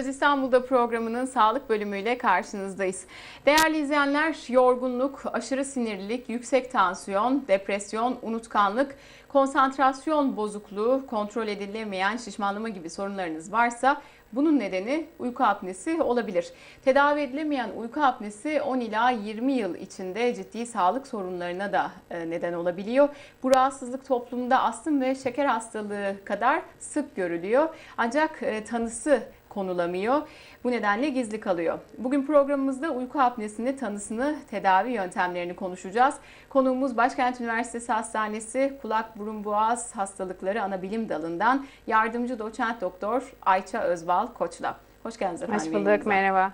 Söz İstanbul'da programının sağlık bölümüyle karşınızdayız. Değerli izleyenler, yorgunluk, aşırı sinirlilik, yüksek tansiyon, depresyon, unutkanlık, konsantrasyon bozukluğu, kontrol edilemeyen şişmanlama gibi sorunlarınız varsa bunun nedeni uyku apnesi olabilir. Tedavi edilemeyen uyku apnesi 10 ila 20 yıl içinde ciddi sağlık sorunlarına da e, neden olabiliyor. Bu rahatsızlık toplumda astım ve şeker hastalığı kadar sık görülüyor. Ancak e, tanısı konulamıyor. Bu nedenle gizli kalıyor. Bugün programımızda uyku apnesini tanısını, tedavi yöntemlerini konuşacağız. Konuğumuz Başkent Üniversitesi Hastanesi Kulak Burun Boğaz Hastalıkları Anabilim Dalından yardımcı doçent doktor Ayça Özbal Koçla. Hoş geldiniz efendim. Hoş bulduk, merhaba.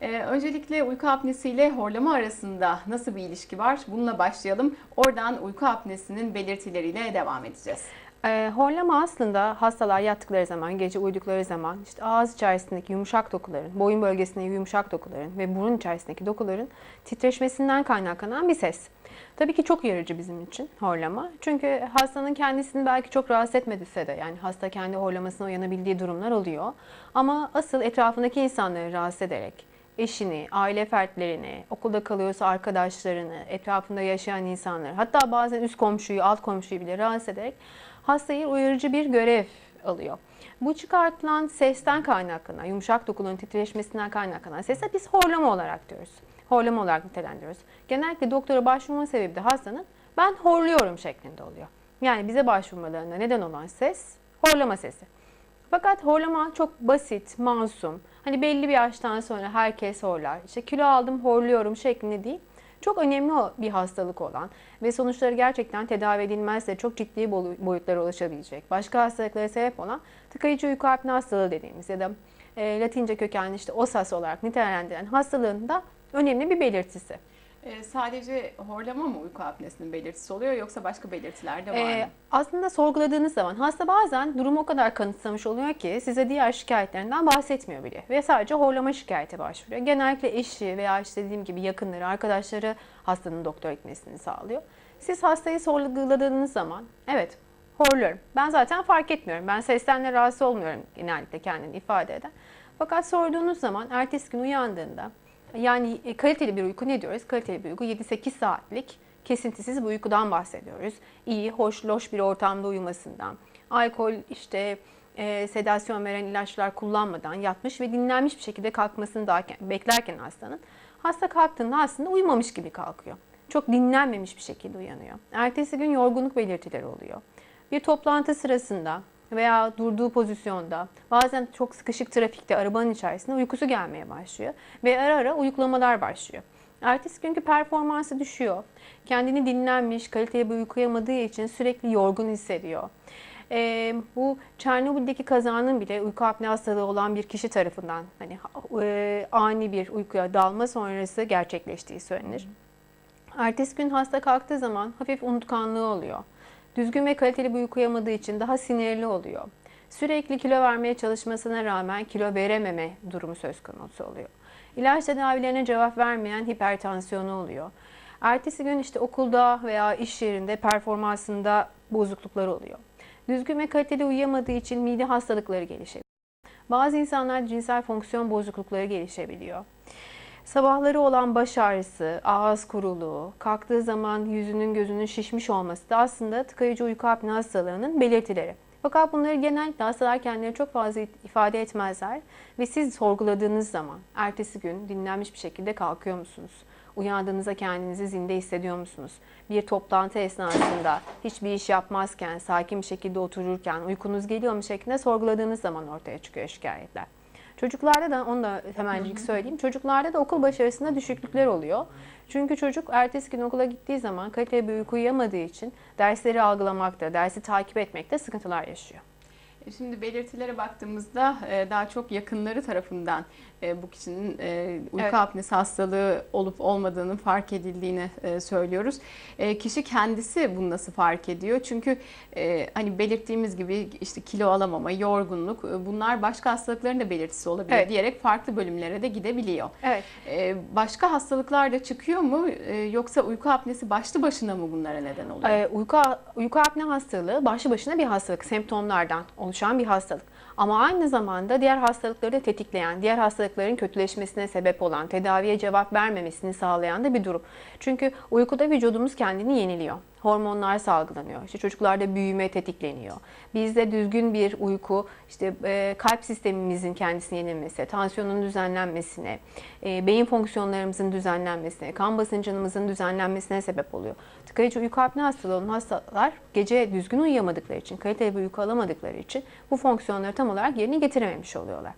Ee, öncelikle uyku apnesi ile horlama arasında nasıl bir ilişki var? Bununla başlayalım. Oradan uyku apnesinin belirtileriyle devam edeceğiz. Ee, horlama aslında hastalar yattıkları zaman, gece uyudukları zaman işte ağız içerisindeki yumuşak dokuların, boyun bölgesindeki yumuşak dokuların ve burun içerisindeki dokuların titreşmesinden kaynaklanan bir ses. Tabii ki çok uyarıcı bizim için horlama. Çünkü hastanın kendisini belki çok rahatsız etmediyse de yani hasta kendi horlamasına uyanabildiği durumlar oluyor. Ama asıl etrafındaki insanları rahatsız ederek eşini, aile fertlerini, okulda kalıyorsa arkadaşlarını, etrafında yaşayan insanları, hatta bazen üst komşuyu, alt komşuyu bile rahatsız ederek hastayı uyarıcı bir görev alıyor. Bu çıkartılan sesten kaynaklanan, yumuşak dokuların titreşmesinden kaynaklanan sese biz horlama olarak diyoruz. Horlama olarak nitelendiriyoruz. Genellikle doktora başvurma sebebi de hastanın ben horluyorum şeklinde oluyor. Yani bize başvurmalarına neden olan ses horlama sesi. Fakat horlama çok basit, masum. Hani belli bir yaştan sonra herkes horlar. İşte kilo aldım, horluyorum şeklinde değil. Çok önemli bir hastalık olan ve sonuçları gerçekten tedavi edilmezse çok ciddi boyutlara ulaşabilecek. Başka hastalıklara sebep olan tıkayıcı uyku apne hastalığı dediğimiz ya da e, Latince kökenli işte OSAS olarak nitelendirilen hastalığın da önemli bir belirtisi. Ee, sadece horlama mı uyku apnesinin belirtisi oluyor yoksa başka belirtiler de var Ee, mı? aslında sorguladığınız zaman hasta bazen durumu o kadar kanıtsamış oluyor ki size diğer şikayetlerinden bahsetmiyor bile ve sadece horlama şikayete başvuruyor. Genellikle eşi veya işte dediğim gibi yakınları, arkadaşları hastanın doktora gitmesini sağlıyor. Siz hastayı sorguladığınız zaman evet horluyorum. Ben zaten fark etmiyorum. Ben sesten rahatsız olmuyorum genellikle kendini ifade eden. Fakat sorduğunuz zaman ertesi gün uyandığında yani e, kaliteli bir uyku ne diyoruz? Kaliteli bir uyku 7-8 saatlik kesintisiz bir uykudan bahsediyoruz. İyi, hoş, loş bir ortamda uyumasından, alkol, işte e, sedasyon veren ilaçlar kullanmadan yatmış ve dinlenmiş bir şekilde kalkmasını da beklerken hastanın hasta kalktığında aslında uyumamış gibi kalkıyor. Çok dinlenmemiş bir şekilde uyanıyor. Ertesi gün yorgunluk belirtileri oluyor. Bir toplantı sırasında veya durduğu pozisyonda bazen çok sıkışık trafikte arabanın içerisinde uykusu gelmeye başlıyor ve ara ara uyuklamalar başlıyor. Ertesi günkü performansı düşüyor. Kendini dinlenmiş, kaliteli bir uyku uyuyamadığı için sürekli yorgun hissediyor. Ee, bu Çernobil'deki kazanın bile uyku apne hastalığı olan bir kişi tarafından hani e, ani bir uykuya dalma sonrası gerçekleştiği söylenir. Ertesi gün hasta kalktığı zaman hafif unutkanlığı oluyor. Düzgün ve kaliteli bir uyku uyuyamadığı için daha sinirli oluyor. Sürekli kilo vermeye çalışmasına rağmen kilo verememe durumu söz konusu oluyor. İlaç tedavilerine cevap vermeyen hipertansiyonu oluyor. Ertesi gün işte okulda veya iş yerinde performansında bozukluklar oluyor. Düzgün ve kaliteli uyuyamadığı için mide hastalıkları gelişebiliyor. Bazı insanlar cinsel fonksiyon bozuklukları gelişebiliyor. Sabahları olan baş ağrısı, ağız kuruluğu, kalktığı zaman yüzünün gözünün şişmiş olması da aslında tıkayıcı uyku apne hastalığının belirtileri. Fakat bunları genellikle hastalar kendileri çok fazla ifade etmezler ve siz sorguladığınız zaman ertesi gün dinlenmiş bir şekilde kalkıyor musunuz? Uyandığınızda kendinizi zinde hissediyor musunuz? Bir toplantı esnasında hiçbir iş yapmazken, sakin bir şekilde otururken uykunuz geliyor mu şeklinde sorguladığınız zaman ortaya çıkıyor şikayetler. Çocuklarda da onu da hemencik söyleyeyim. Çocuklarda da okul başarısında düşüklükler oluyor. Çünkü çocuk ertesi gün okula gittiği zaman kaliteli bir uyku uyuyamadığı için dersleri algılamakta, dersi takip etmekte sıkıntılar yaşıyor. E, Şimdi belirtilere baktığımızda e, daha çok yakınları tarafından e, bu kişinin uyku Evet. apnesi hastalığı olup olmadığını fark edildiğini söylüyoruz. Kişi kendisi bunu nasıl fark ediyor? Çünkü hani belirttiğimiz gibi işte kilo alamama, yorgunluk bunlar başka hastalıkların da belirtisi olabilir Evet. diyerek farklı bölümlere de gidebiliyor. Evet. Başka hastalıklar da çıkıyor mu? Yoksa uyku apnesi başlı başına mı bunlara neden oluyor? Uyku, uyku apne hastalığı başlı başına bir hastalık, semptomlardan oluşan bir hastalık. Ama aynı zamanda diğer hastalıkları da tetikleyen, diğer hastalıkların kötüleşmesine sebep olan, tedaviye cevap vermemesini sağlayan da bir durum. Çünkü uykuda vücudumuz kendini yeniliyor. Hormonlar salgılanıyor. İşte çocuklarda büyüme tetikleniyor. Bizde düzgün bir uyku, işte e, kalp sistemimizin kendisini yenilmesi, tansiyonun düzenlenmesine, e, beyin fonksiyonlarımızın düzenlenmesine, kan basıncımızın düzenlenmesine sebep oluyor. Tıkayıcı uyku apne hastalığı olan hastalar gece düzgün uyuyamadıkları için, kaliteli bir uyku alamadıkları için bu fonksiyonları tam olarak yerine getirememiş oluyorlar.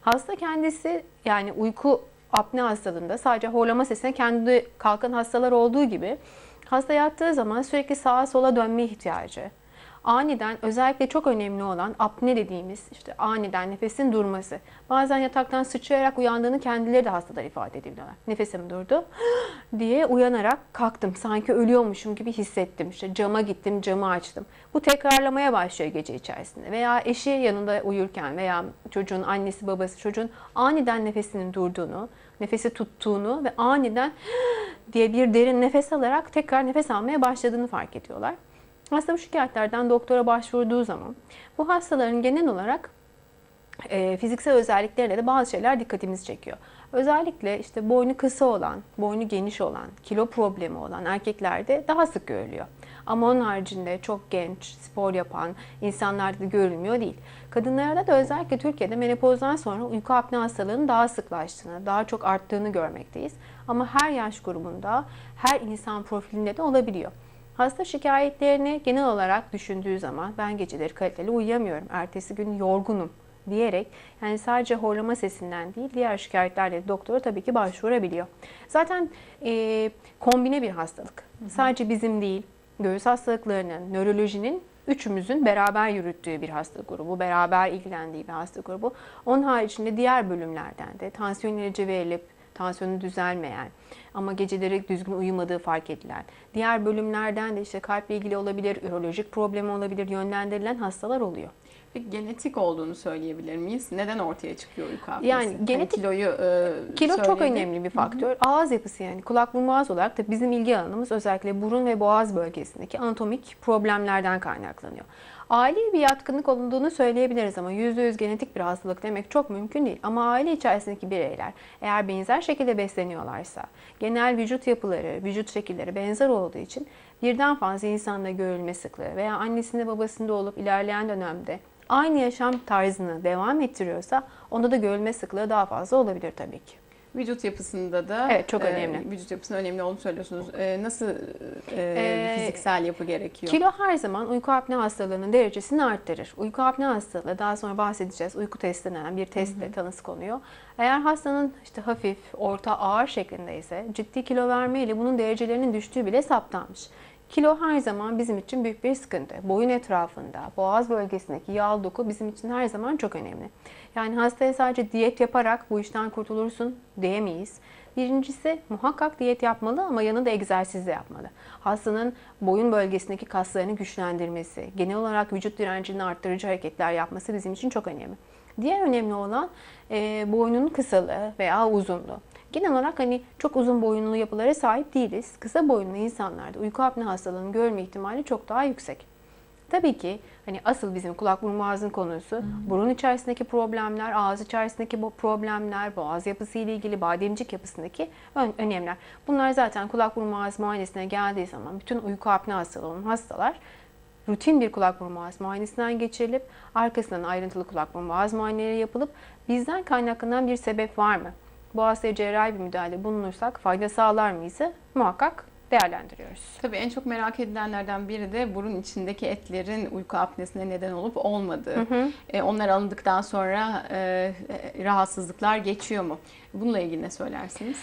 Hasta kendisi yani uyku apne hastalığında sadece horlama sesine kendi kalkan hastalar olduğu gibi hasta yattığı zaman sürekli sağa sola dönme ihtiyacı, aniden özellikle çok önemli olan apne dediğimiz işte aniden nefesin durması. Bazen yataktan sıçrayarak uyandığını kendileri de hastalar ifade ediyorlar. Nefesim durdu diye uyanarak kalktım. Sanki ölüyormuşum gibi hissettim. İşte cama gittim, camı açtım. Bu tekrarlamaya başlıyor gece içerisinde. Veya eşi yanında uyurken veya çocuğun annesi babası çocuğun aniden nefesinin durduğunu, nefesi tuttuğunu ve aniden diye bir derin nefes alarak tekrar nefes almaya başladığını fark ediyorlar. Hasta bu şikayetlerden doktora başvurduğu zaman bu hastaların genel olarak e, fiziksel özelliklerine de bazı şeyler dikkatimizi çekiyor. Özellikle işte boynu kısa olan, boynu geniş olan, kilo problemi olan erkeklerde daha sık görülüyor. Ama onun haricinde çok genç, spor yapan insanlarda da görülmüyor değil. Kadınlarda da özellikle Türkiye'de menopozdan sonra uyku apne hastalığının daha sıklaştığını, daha çok arttığını görmekteyiz. Ama her yaş grubunda, her insan profilinde de olabiliyor. Hasta şikayetlerini genel olarak düşündüğü zaman ben geceleri kaliteli uyuyamıyorum, ertesi gün yorgunum diyerek yani sadece horlama sesinden değil diğer şikayetlerle doktora tabii ki başvurabiliyor. Zaten e, kombine bir hastalık. Hı hı. Sadece bizim değil, göğüs hastalıklarının, nörolojinin üçümüzün beraber yürüttüğü bir hasta grubu, beraber ilgilendiği bir hasta grubu. Onun haricinde diğer bölümlerden de tansiyon ilacı verilip tansiyonu düzelmeyen ama geceleri düzgün uyumadığı fark edilen, diğer bölümlerden de işte kalple ilgili olabilir, ürolojik problemi olabilir, yönlendirilen hastalar oluyor. Peki genetik olduğunu söyleyebilir miyiz? Neden ortaya çıkıyor uyku apnesi? Yani genetik hani kiloyu e, kilo söyledi. çok önemli bir faktör. Hı hı. Ağız yapısı yani kulak burun boğaz olarak da bizim ilgi alanımız özellikle burun ve boğaz bölgesindeki anatomik problemlerden kaynaklanıyor. Aile bir yatkınlık olduğunu söyleyebiliriz ama %100 genetik bir hastalık demek çok mümkün değil. Ama aile içerisindeki bireyler eğer benzer şekilde besleniyorlarsa, genel vücut yapıları, vücut şekilleri benzer olduğu için birden fazla insanda görülme sıklığı veya annesinde babasında olup ilerleyen dönemde aynı yaşam tarzını devam ettiriyorsa onda da görülme sıklığı daha fazla olabilir tabii ki. Vücut yapısında da evet, çok önemli. E, vücut yapısının önemli olduğunu söylüyorsunuz. E, nasıl e, e, fiziksel yapı gerekiyor? Kilo her zaman uyku apne hastalığının derecesini arttırır. Uyku apne hastalığı daha sonra bahsedeceğiz. Uyku testi denen bir testle tanısı konuyor. Eğer hastanın işte hafif, orta, ağır şeklinde ise ciddi kilo verme ile bunun derecelerinin düştüğü bile saptanmış. Kilo her zaman bizim için büyük bir sıkıntı. Boyun etrafında, boğaz bölgesindeki yağ doku bizim için her zaman çok önemli. Yani hastaya sadece diyet yaparak bu işten kurtulursun diyemeyiz. Birincisi muhakkak diyet yapmalı ama yanında egzersiz de yapmalı. Hastanın boyun bölgesindeki kaslarını güçlendirmesi, genel olarak vücut direncini arttırıcı hareketler yapması bizim için çok önemli. Diğer önemli olan e, boynunun kısalığı veya uzunluğu. Genel olarak hani çok uzun boyunlu yapılara sahip değiliz. Kısa boyunlu insanlarda uyku apne hastalığını görme ihtimali çok daha yüksek. Tabii ki hani asıl bizim kulak burun boğazın konusu hı burun içerisindeki problemler, ağız içerisindeki bu problemler, boğaz yapısı ile ilgili bademcik yapısındaki ön, önemler. Bunlar zaten kulak burun boğaz muayenesine geldiği zaman bütün uyku apne hastalığı olan hastalar rutin bir kulak burun boğaz muayenesinden geçirilip arkasından ayrıntılı kulak burun boğaz muayeneleri yapılıp bizden kaynaklanan bir sebep var mı? Bu hastaya cerrahi bir müdahale bulunursak fayda sağlar mıyız? Muhakkak değerlendiriyoruz. Tabii en çok merak edilenlerden biri de burun içindeki etlerin uyku apnesine neden olup olmadığı. Hı hı. E, onlar alındıktan sonra e, rahatsızlıklar geçiyor mu? Bununla ilgili ne söylersiniz?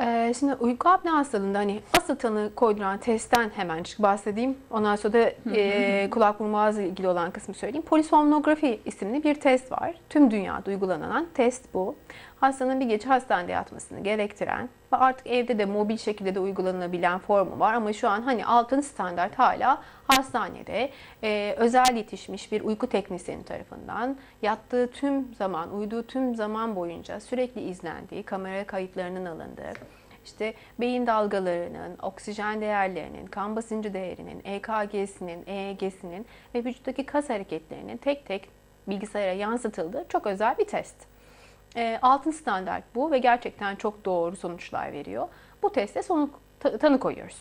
Ee, şimdi uyku apne hastalığında hani asıl tanı koyduran testten hemen bahsedeyim. Ondan sonra da e, kulak burun boğazla ilgili olan kısmı söyleyeyim. Polisomnografi isimli bir test var. Tüm dünyada uygulanan test bu hastanın bir gece hastanede yatmasını gerektiren ve artık evde de mobil şekilde de uygulanabilen formu var ama şu an hani altın standart hala hastanede e, özel yetişmiş bir uyku teknisyeni tarafından yattığı tüm zaman, uyuduğu tüm zaman boyunca sürekli izlendiği, kamera kayıtlarının alındığı, işte beyin dalgalarının, oksijen değerlerinin, kan basıncı değerinin, EKG'sinin, EEG'sinin ve vücuttaki kas hareketlerinin tek tek bilgisayara yansıtıldığı çok özel bir test. E, altın standart bu ve gerçekten çok doğru sonuçlar veriyor. Bu teste sonu, ta- tanı koyuyoruz.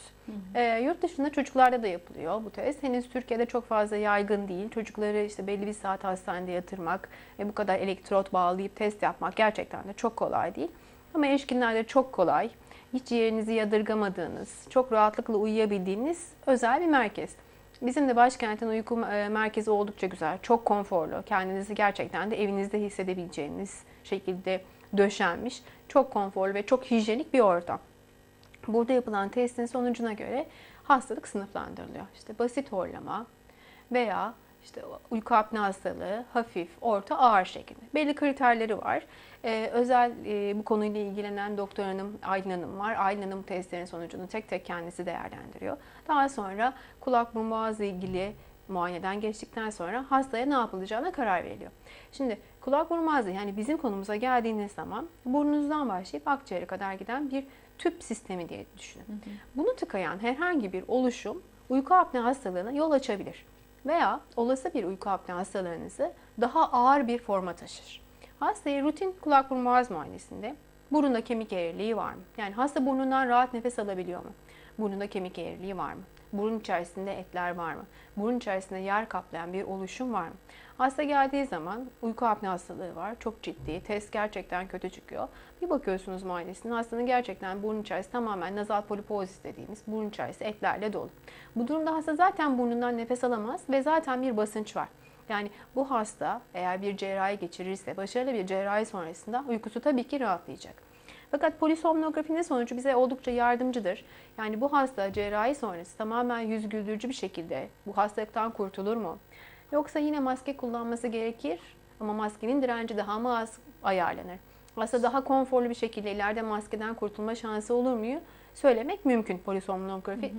E, yurt dışında çocuklarda da yapılıyor bu test. Henüz Türkiye'de çok fazla yaygın değil. Çocukları işte belli bir saat hastanede yatırmak ve bu kadar elektrot bağlayıp test yapmak gerçekten de çok kolay değil. Ama erişkinlerde çok kolay. Hiç yerinizi yadırgamadığınız, çok rahatlıkla uyuyabildiğiniz özel bir merkez. Bizim de başkentin uyku e, merkezi oldukça güzel, çok konforlu. Kendinizi gerçekten de evinizde hissedebileceğiniz şekilde döşenmiş, çok konforlu ve çok hijyenik bir ortam. Burada yapılan testin sonucuna göre hastalık sınıflandırılıyor. İşte basit horlama veya işte uyku apne hastalığı, hafif, orta, ağır şeklinde. Belli kriterleri var. Ee, özel e, bu konuyla ilgilenen doktor hanım Aylin Hanım var. Aylin Hanım testlerin sonucunu tek tek kendisi değerlendiriyor. Daha sonra kulak burun boğazla ilgili muayeneden geçtikten sonra hastaya ne yapılacağına karar veriliyor. Şimdi kulak burun boğazı yani bizim konumuza geldiğiniz zaman burnunuzdan başlayıp akciğere kadar giden bir tüp sistemi diye düşünün. Bunu tıkayan herhangi bir oluşum uyku apne hastalığına yol açabilir. Veya olası bir uyku apne hastalığınızı daha ağır bir forma taşır. Hastaya rutin kulak burun boğaz muayenesinde burunda kemik eğriliği var mı? Yani hasta burnundan rahat nefes alabiliyor mu? Burnunda kemik eğriliği var mı? Burun içerisinde etler var mı? Burun içerisinde yer kaplayan bir oluşum var mı? Hasta geldiği zaman uyku apne hastalığı var. Çok ciddi. Test gerçekten kötü çıkıyor. Bir bakıyorsunuz muayenesine hastanın gerçekten burun içerisi tamamen nazal polipozis dediğimiz burun içerisi etlerle dolu. Bu durumda hasta zaten burnundan nefes alamaz ve zaten bir basınç var. Yani bu hasta eğer bir cerrahi geçirirse başarılı bir cerrahi sonrasında uykusu tabii ki rahatlayacak. Fakat polisomnografinin sonucu bize oldukça yardımcıdır. Yani bu hasta cerrahi sonrası tamamen yüz güldürücü bir şekilde bu hastalıktan kurtulur mu? Yoksa yine maske kullanması gerekir ama maskenin direnci daha mı az ayarlanır? Hasta daha konforlu bir şekilde ileride maskeden kurtulma şansı olur muyu söylemek mümkün polisomnografi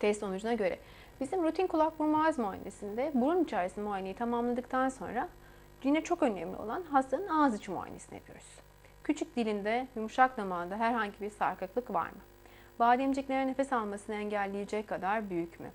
test sonucuna göre. Bizim rutin kulak burun boğaz muayenesinde burun içerisinde muayeneyi tamamladıktan sonra yine çok önemli olan hastanın ağız içi muayenesini yapıyoruz. Küçük dilinde, yumuşak damağında herhangi bir sarkıklık var mı? Bademciklere nefes almasını engelleyecek kadar büyük mü?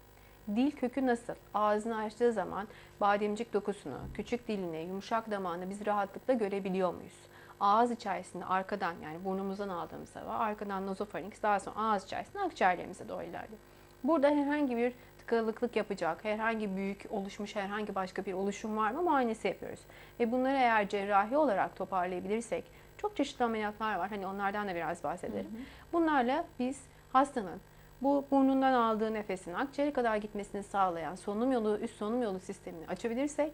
Dil kökü nasıl? Ağzını açtığı zaman bademcik dokusunu, küçük dilini, yumuşak damağını biz rahatlıkla görebiliyor muyuz? Ağız içerisinde arkadan yani burnumuzdan aldığımız hava, arkadan nazofarinks, daha sonra ağız içerisinde akciğerlerimize doğru ilerliyor. Burada herhangi bir tıkanıklık yapacak, herhangi büyük oluşmuş herhangi başka bir oluşum var mı muayenesi yapıyoruz. Ve bunları eğer cerrahi olarak toparlayabilirsek, çok çeşitli ameliyatlar var. Hani onlardan da biraz bahsedelim. Bunlarla biz hastanın bu burnundan aldığı nefesin akciğere kadar gitmesini sağlayan solunum yolu, üst solunum yolu sistemini açabilirsek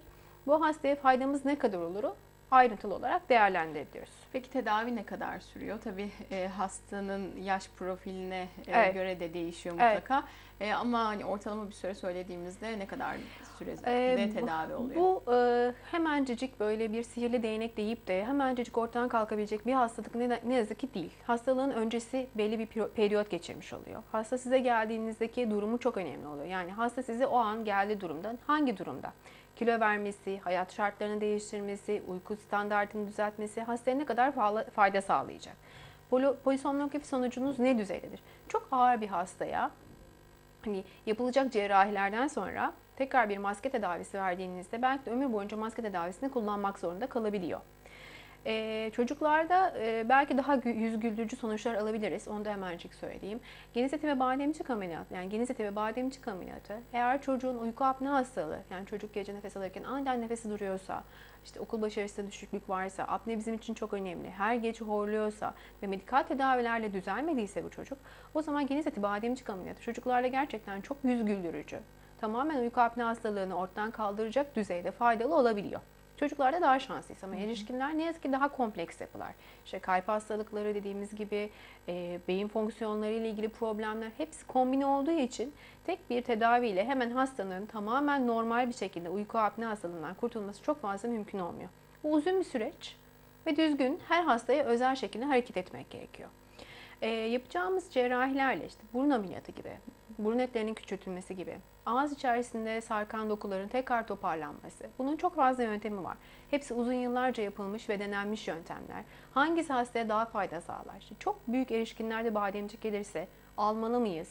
bu hastaya faydamız ne kadar oluru ayrıntılı olarak değerlendiriliyoruz. Peki tedavi ne kadar sürüyor? Tabii e, hastanın yaş profiline e, Evet. göre de değişiyor Evet. mutlaka. E, ama hani ortalama bir süre söylediğimizde ne kadar sürede bu- tedavi oluyor? Bu e, hemencecik böyle bir sihirli değnek deyip de hemencecik ortadan kalkabilecek bir hastalık ne, ne yazık ki değil. Hastalığın öncesi belli bir peri- periyot geçirmiş oluyor. Hasta size geldiğinizdeki durumu çok önemli oluyor. Yani hasta size o an geldi durumda hangi durumda? Kilo vermesi, hayat şartlarını değiştirmesi, uyku standartını düzeltmesi hastaya ne kadar fa- fayda sağlayacak? Polisomnografi sonucunuz ne düzeydedir? Çok ağır bir hastaya hani yapılacak cerrahilerden sonra tekrar bir maske tedavisi verdiğinizde belki de ömür boyunca maske tedavisini kullanmak zorunda kalabiliyor. Ee, çocuklarda e, belki daha yüz güldürücü sonuçlar alabiliriz. Onu da hemencik söyleyeyim. Geniz eti ve bademcik ameliyatı, yani geniz eti ve bademcik ameliyatı eğer çocuğun uyku apne hastalığı, yani çocuk gece nefes alırken aniden nefesi duruyorsa, işte okul başarısında düşüklük varsa, apne bizim için çok önemli, her gece horluyorsa ve medikal tedavilerle düzelmediyse bu çocuk, o zaman geniz eti bademcik ameliyatı çocuklarda gerçekten çok yüz güldürücü. Tamamen uyku apne hastalığını ortadan kaldıracak düzeyde faydalı olabiliyor. Çocuklarda daha şanslıyız ama erişkinler ne yazık ki daha kompleks yapılar. İşte kalp hastalıkları dediğimiz gibi e, beyin fonksiyonları ile ilgili problemler hepsi kombine olduğu için tek bir tedaviyle hemen hastanın tamamen normal bir şekilde uyku apne hastalığından kurtulması çok fazla mümkün olmuyor. Bu uzun bir süreç ve düzgün her hastaya özel şekilde hareket etmek gerekiyor. E, yapacağımız cerrahilerle işte burun ameliyatı gibi, burun etlerinin küçültülmesi gibi, ağız içerisinde sarkan dokuların tekrar toparlanması. Bunun çok fazla yöntemi var. Hepsi uzun yıllarca yapılmış ve denenmiş yöntemler. Hangisi hastaya daha fayda sağlar? Çok büyük erişkinlerde bademcik gelirse almalı mıyız?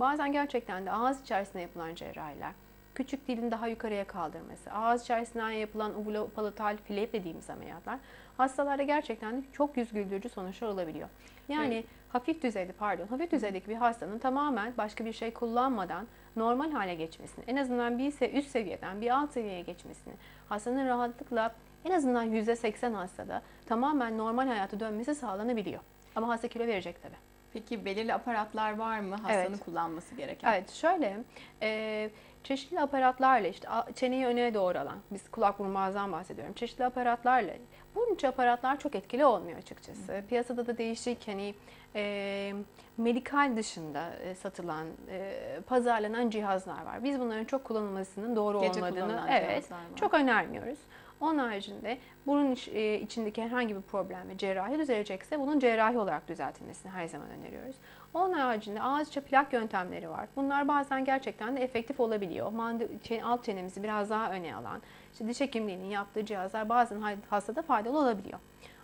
Bazen gerçekten de ağız içerisinde yapılan cerrahiler küçük dilin daha yukarıya kaldırması, ağız içerisinden yapılan uvulopalatal flap dediğimiz ameliyatlar hastalarda gerçekten çok yüz güldürücü sonuçlar olabiliyor. Yani Evet. hafif düzeyde pardon hafif düzeydeki bir hastanın tamamen başka bir şey kullanmadan normal hale geçmesini, en azından bir ise üst seviyeden bir alt seviyeye geçmesini, hastanın rahatlıkla en azından %80 hastada tamamen normal hayata dönmesi sağlanabiliyor. Ama hasta kilo verecek tabii. Peki belirli aparatlar var mı hastanın Evet. kullanması gereken? Evet şöyle e, çeşitli aparatlarla işte çeneyi öne doğru alan biz kulak burun boğazdan bahsediyorum. Çeşitli aparatlarla bunun için aparatlar çok etkili olmuyor açıkçası. Piyasada da değişik hani e, medikal dışında e, satılan e, pazarlanan cihazlar var. Biz bunların çok kullanılmasının doğru Gece olmadığını evet çok önermiyoruz. Onun haricinde burun iç- e, içindeki herhangi bir problem ve cerrahi düzelecekse bunun cerrahi olarak düzeltilmesini her zaman öneriyoruz. Onun haricinde ağız içi plak yöntemleri var. Bunlar bazen gerçekten de efektif olabiliyor. Alt çenemizi biraz daha öne alan, işte diş hekimliğinin yaptığı cihazlar bazen hastada faydalı olabiliyor.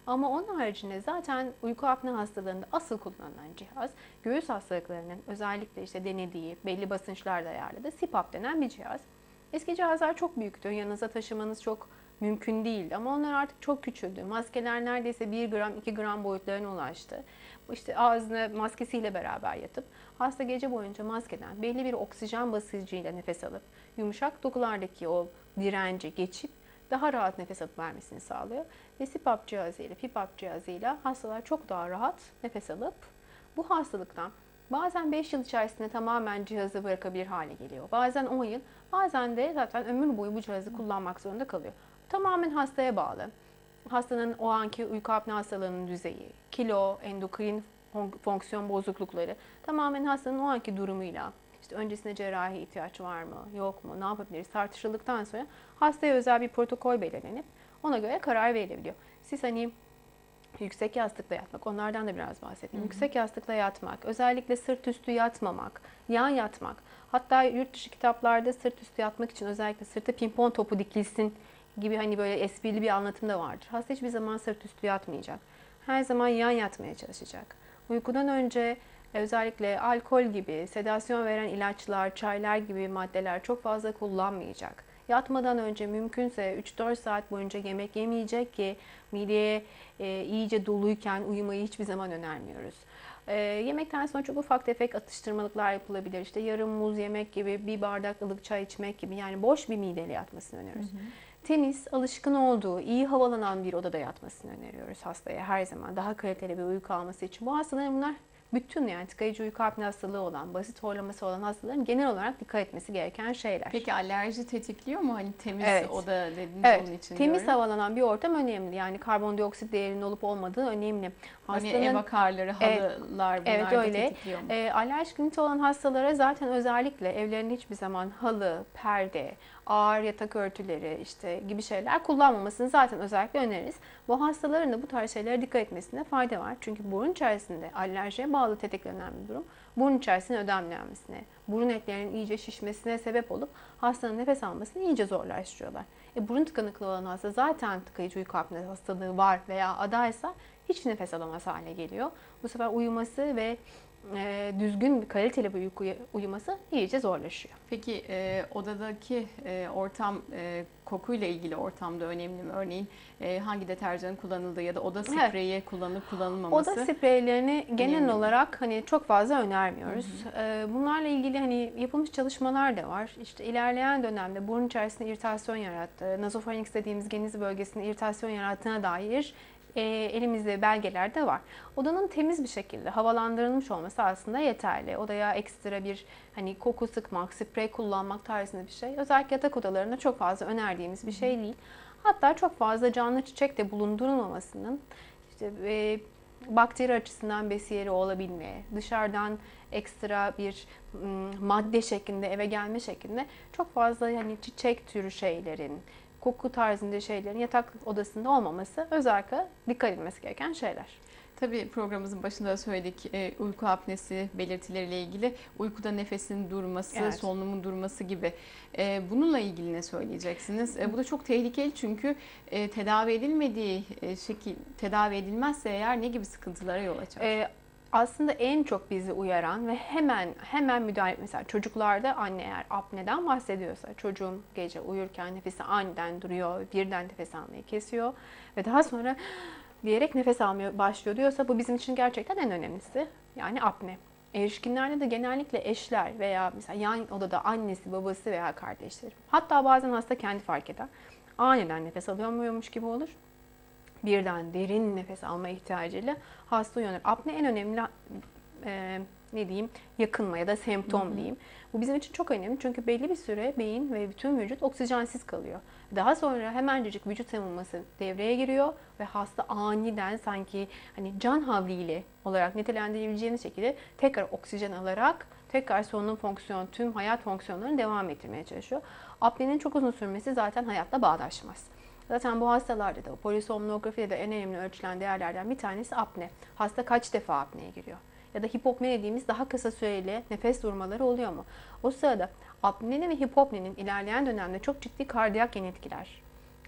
Ama onun haricinde zaten uyku apne hastalarında asıl kullanılan cihaz göğüs hastalıklarının özellikle işte denediği belli basınçlarda ayarladığı CPAP denen bir cihaz. Eski cihazlar çok büyüktü. Yanınıza taşımanız çok mümkün değildi ama onlar artık çok küçüldü. Maskeler neredeyse 1 gram 2 gram boyutlarına ulaştı. İşte ağzına maskesiyle beraber yatıp hasta gece boyunca maskeden belli bir oksijen basıncıyla nefes alıp yumuşak dokulardaki o direnci geçip daha rahat nefes alıp vermesini sağlıyor. Ve CPAP cihazıyla, PIPAP cihazıyla hastalar çok daha rahat nefes alıp bu hastalıktan bazen 5 yıl içerisinde tamamen cihazı bırakabilir hale geliyor. Bazen 10 yıl, bazen de zaten ömür boyu bu cihazı kullanmak zorunda kalıyor. Tamamen hastaya bağlı. Hastanın o anki uyku apne hastalığının düzeyi, kilo, endokrin fon- fonksiyon bozuklukları tamamen hastanın o anki durumuyla işte öncesinde cerrahi ihtiyaç var mı, yok mu, ne yapabiliriz tartışıldıktan sonra hastaya özel bir protokol belirlenip ona göre karar verilebiliyor. Siz hani yüksek yastıkla yatmak, onlardan da biraz bahsedeyim. Yüksek yastıkla yatmak, özellikle sırt üstü yatmamak, yan yatmak. Hatta yurt dışı kitaplarda sırt üstü yatmak için özellikle sırta pimpon topu dikilsin gibi hani böyle esprili bir anlatım da vardır. Hasta hiçbir zaman sırt üstü yatmayacak. Her zaman yan yatmaya çalışacak. Uykudan önce özellikle alkol gibi, sedasyon veren ilaçlar, çaylar gibi maddeler çok fazla kullanmayacak. Yatmadan önce mümkünse 3-4 saat boyunca yemek yemeyecek ki mideye e, iyice doluyken uyumayı hiçbir zaman önermiyoruz. E, yemekten sonra çok ufak tefek atıştırmalıklar yapılabilir. İşte yarım muz yemek gibi, bir bardak ılık çay içmek gibi yani boş bir mideyle yatmasını öneriyoruz. Temiz, alışkın olduğu, iyi havalanan bir odada yatmasını öneriyoruz hastaya her zaman. Daha kaliteli bir uyku alması için. Bu hastaların bunlar bütün yani tıkayıcı uyku apne hastalığı olan, basit horlaması olan hastaların genel olarak dikkat etmesi gereken şeyler. Peki alerji tetikliyor mu? Hani temiz Evet. oda dediniz Evet, onun için temiz diyorum. havalanan bir ortam önemli. Yani karbondioksit değerinin olup olmadığı önemli. Hani Hastanın ev akarları, Evet. halılar bunlar Evet, da öyle. tetikliyor mu? e, alerjik rinit olan hastalara zaten özellikle evlerinde hiçbir zaman halı, perde, ağır yatak örtüleri işte gibi şeyler kullanmamasını zaten özellikle öneririz. Bu hastaların da bu tarz şeylere dikkat etmesine fayda var. Çünkü burun içerisinde alerjiye bağlı tetiklenen bir durum. Burun içerisinde ödemlenmesine, burun etlerinin iyice şişmesine sebep olup hastanın nefes almasını iyice zorlaştırıyorlar. E, burun tıkanıklığı olan hasta zaten tıkayıcı uyku apne hastalığı var veya adaysa hiç nefes alamaz hale geliyor. Bu sefer uyuması ve e, düzgün, kaliteli bir uykuya uyuması iyice zorlaşıyor. Peki e, odadaki e, ortam e, kokuyla ilgili ortamda önemli mi? Örneğin e, hangi deterjanın kullanıldığı ya da oda Evet. spreyi kullanıp kullanılmaması. Oda spreylerini genel önemli olarak hani çok fazla önermiyoruz. Ee, Bunlarla ilgili hani yapılmış çalışmalar da var. İşte ilerleyen dönemde burun içerisinde iritasyon yarattığı, nasofarinks dediğimiz geniz bölgesinde iritasyon yarattığına dair e, elimizde belgeler de var. Odanın temiz bir şekilde havalandırılmış olması aslında yeterli. Odaya ekstra bir hani koku sıkmak, sprey kullanmak tarzında bir şey. Özellikle yatak odalarında çok fazla önerdiğimiz bir şey değil. Hatta çok fazla canlı çiçek de bulundurulmamasının işte e, bakteri açısından besiyeri olabilmeye, dışarıdan ekstra bir madde şeklinde eve gelme şeklinde çok fazla yani çiçek türü şeylerin, koku tarzında şeylerin yatak odasında olmaması özellikle dikkat edilmesi gereken şeyler. Tabii programımızın başında da söyledik e, uyku apnesi belirtileriyle ilgili uykuda nefesin durması, Evet. solunumun durması gibi. E, bununla ilgili ne söyleyeceksiniz? E, bu da çok tehlikeli çünkü e, tedavi edilmediği e, şekil tedavi edilmezse eğer ne gibi sıkıntılara yol açar? Ee, aslında en çok bizi uyaran ve hemen hemen müdahale mesela çocuklarda anne eğer apneden bahsediyorsa çocuğum gece uyurken nefesi aniden duruyor, birden nefes almayı kesiyor ve daha sonra diyerek nefes almaya başlıyor diyorsa bu bizim için gerçekten en önemlisi. Yani apne. Erişkinlerde de genellikle eşler veya mesela yan odada annesi, babası veya kardeşleri. Hatta bazen hasta kendi fark eder. Aniden nefes alamıyormuş gibi olur birden derin nefes alma ihtiyacıyla hasta uyanır. Apne en önemli e, ne diyeyim yakınma ya da semptom Hı hı. diyeyim. Bu bizim için çok önemli çünkü belli bir süre beyin ve bütün vücut oksijensiz kalıyor. Daha sonra hemencecik vücut savunması devreye giriyor ve hasta aniden sanki hani can havliyle olarak nitelendirebileceğiniz şekilde tekrar oksijen alarak tekrar solunum fonksiyon, tüm hayat fonksiyonlarını devam ettirmeye çalışıyor. Apnenin çok uzun sürmesi zaten hayatla bağdaşmaz. Zaten bu hastalarda da polisomnografide de en önemli ölçülen değerlerden bir tanesi apne. Hasta kaç defa apneye giriyor? Ya da hipopne dediğimiz daha kısa süreli nefes durmaları oluyor mu? O sırada apnenin ve hipopnenin ilerleyen dönemde çok ciddi kardiyak yan etkiler.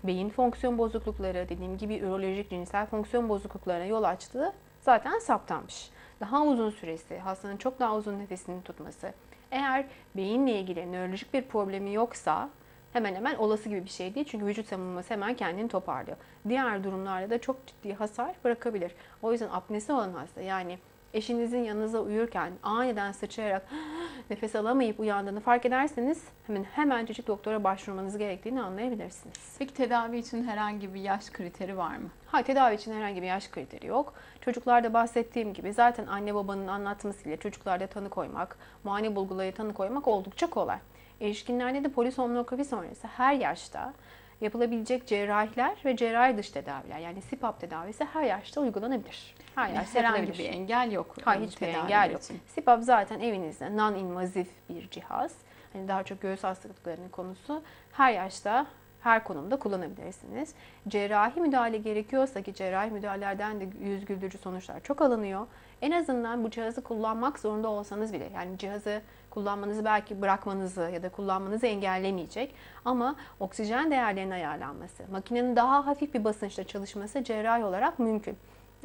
Beyin fonksiyon bozuklukları, dediğim gibi ürolojik cinsel fonksiyon bozukluklarına yol açtığı zaten saptanmış. Daha uzun süresi, hastanın çok daha uzun nefesini tutması. Eğer beyinle ilgili nörolojik bir problemi yoksa hemen hemen olası gibi bir şey değil. Çünkü vücut savunması hemen kendini toparlıyor. Diğer durumlarda da çok ciddi hasar bırakabilir. O yüzden apnesi olan hasta yani eşinizin yanınıza uyurken aniden sıçrayarak nefes alamayıp uyandığını fark ederseniz hemen hemencecik doktora başvurmanız gerektiğini anlayabilirsiniz. Peki tedavi için herhangi bir yaş kriteri var mı? Ha tedavi için herhangi bir yaş kriteri yok. Çocuklarda bahsettiğim gibi zaten anne babanın anlatmasıyla çocuklarda tanı koymak, muayene bulguları tanı koymak oldukça kolay. Erişkinlerde de polisomnografi sonrası her yaşta yapılabilecek cerrahiler ve cerrahi dış tedaviler yani SIPAP tedavisi her yaşta uygulanabilir. Her Yani yaşta herhangi bir engel yok. Hayır hiçbir engel yok. için. SIPAP zaten evinizde non-invazif bir cihaz. Hani daha çok göğüs hastalıklarının konusu. Her yaşta, her konumda kullanabilirsiniz. Cerrahi müdahale gerekiyorsa ki cerrahi müdahalelerden de yüz güldürücü sonuçlar çok alınıyor. En azından bu cihazı kullanmak zorunda olsanız bile yani cihazı kullanmanızı belki bırakmanızı ya da kullanmanızı engellemeyecek ama oksijen değerlerinin ayarlanması, makinenin daha hafif bir basınçla çalışması cerrahi olarak mümkün.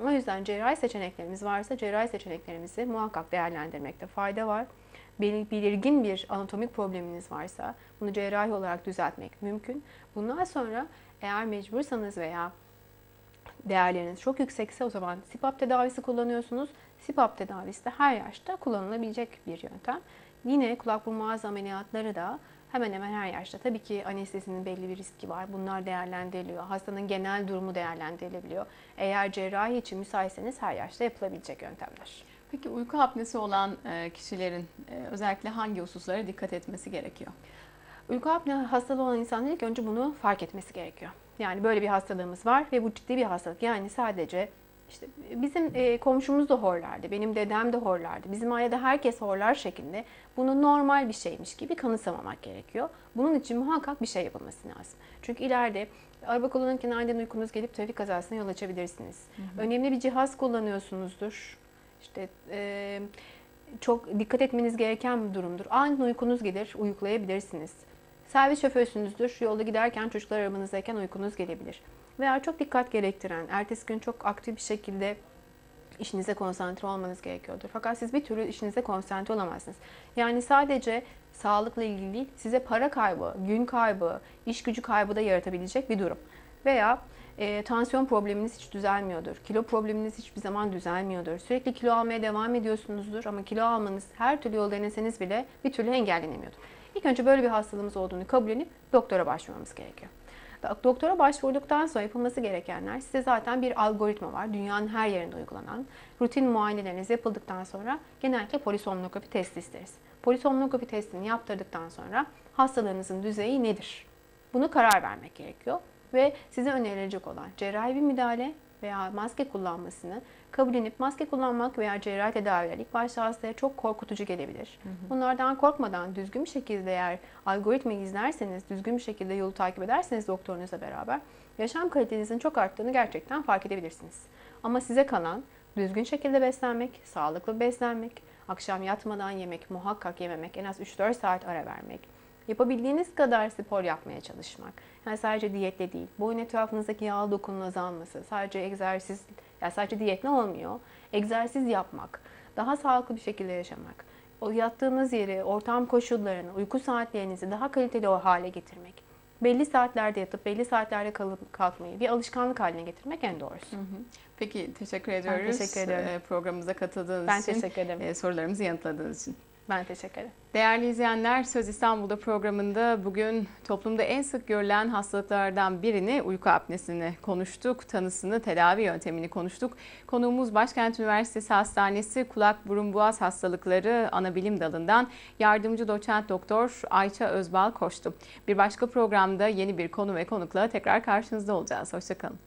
O yüzden cerrahi seçeneklerimiz varsa cerrahi seçeneklerimizi muhakkak değerlendirmekte fayda var. Bel- Belirgin bir anatomik probleminiz varsa bunu cerrahi olarak düzeltmek mümkün. Bundan sonra eğer mecbursanız veya değerleriniz çok yüksekse o zaman SIPAP tedavisi kullanıyorsunuz. SIPAP tedavisi de her yaşta kullanılabilecek bir yöntem. Yine kulak burun ağız ameliyatları da hemen hemen her yaşta. Tabii ki anestezinin belli bir riski var. Bunlar değerlendiriliyor. Hastanın genel durumu değerlendirilebiliyor. Eğer cerrahi için müsaitseniz her yaşta yapılabilecek yöntemler. Peki uyku apnesi olan e, kişilerin e, özellikle hangi hususlara dikkat etmesi gerekiyor? Uyku apne hastalığı olan insanların ilk önce bunu fark etmesi gerekiyor. Yani böyle bir hastalığımız var ve bu ciddi bir hastalık. Yani sadece işte bizim e, komşumuz da horlardı, benim dedem de horlardı, bizim ailede herkes horlar şeklinde bunu normal bir şeymiş gibi kanıksamamak gerekiyor. Bunun için muhakkak bir şey yapılması lazım. Çünkü ileride araba kullanırken aniden uykunuz gelip trafik kazasına yol açabilirsiniz. Önemli bir cihaz kullanıyorsunuzdur. İşte e, çok dikkat etmeniz gereken bir durumdur. Aniden uykunuz gelir, uyuklayabilirsiniz. Servis şoförsünüzdür, yolda giderken çocuklar arabanızdayken uykunuz gelebilir. Veya çok dikkat gerektiren, ertesi gün çok aktif bir şekilde işinize konsantre olmanız gerekiyordur. Fakat siz bir türlü işinize konsantre olamazsınız. Yani sadece sağlıkla ilgili değil, size para kaybı, gün kaybı, iş gücü kaybı da yaratabilecek bir durum. Veya e, tansiyon probleminiz hiç düzelmiyordur. Kilo probleminiz hiçbir zaman düzelmiyordur. Sürekli kilo almaya devam ediyorsunuzdur ama kilo almanız her türlü yol deneseniz bile bir türlü engellenemiyordur. İlk önce böyle bir hastalığımız olduğunu kabullenip doktora başvurmamız gerekiyor. Doktora başvurduktan sonra yapılması gerekenler size zaten bir algoritma var. Dünyanın her yerinde uygulanan. Rutin muayeneleriniz yapıldıktan sonra genellikle polisomnografi testi isteriz. Polisomnografi testini yaptırdıktan sonra hastalığınızın düzeyi nedir? Bunu karar vermek gerekiyor. Ve size önerilecek olan cerrahi bir müdahale veya maske kullanmasını kabullenip maske kullanmak veya cerrahi tedaviler ilk başta hastaya çok korkutucu gelebilir. Bunlardan korkmadan düzgün bir şekilde eğer algoritmayı izlerseniz, düzgün bir şekilde yolu takip ederseniz doktorunuzla beraber yaşam kalitenizin çok arttığını gerçekten fark edebilirsiniz. Ama size kalan düzgün şekilde beslenmek, sağlıklı beslenmek, akşam yatmadan yemek, muhakkak yememek, en az 3-4 saat ara vermek, Yapabildiğiniz kadar spor yapmaya çalışmak. Yani sadece diyetle değil. Boyun etrafınızdaki yağ dokunun azalması. Sadece egzersiz, yani sadece diyetle olmuyor. Egzersiz yapmak. Daha sağlıklı bir şekilde yaşamak. O yattığınız yeri, ortam koşullarını, uyku saatlerinizi daha kaliteli o hale getirmek. Belli saatlerde yatıp belli saatlerde kalıp kalkmayı bir alışkanlık haline getirmek en doğrusu. Peki teşekkür ediyoruz. teşekkür ediyorum. e, Programımıza katıldığınız Ben için. teşekkür ederim. e, Sorularımızı yanıtladığınız için. Ben teşekkür ederim. Değerli izleyenler, Söz İstanbul'da programında bugün toplumda en sık görülen hastalıklardan birini uyku apnesini konuştuk. Tanısını, tedavi yöntemini konuştuk. Konuğumuz Başkent Üniversitesi Hastanesi Kulak Burun Boğaz Hastalıkları Anabilim Dalı'ndan yardımcı doçent doktor Ayça Özbal Koştu. Bir başka programda yeni bir konu ve konukla tekrar karşınızda olacağız. Hoşçakalın.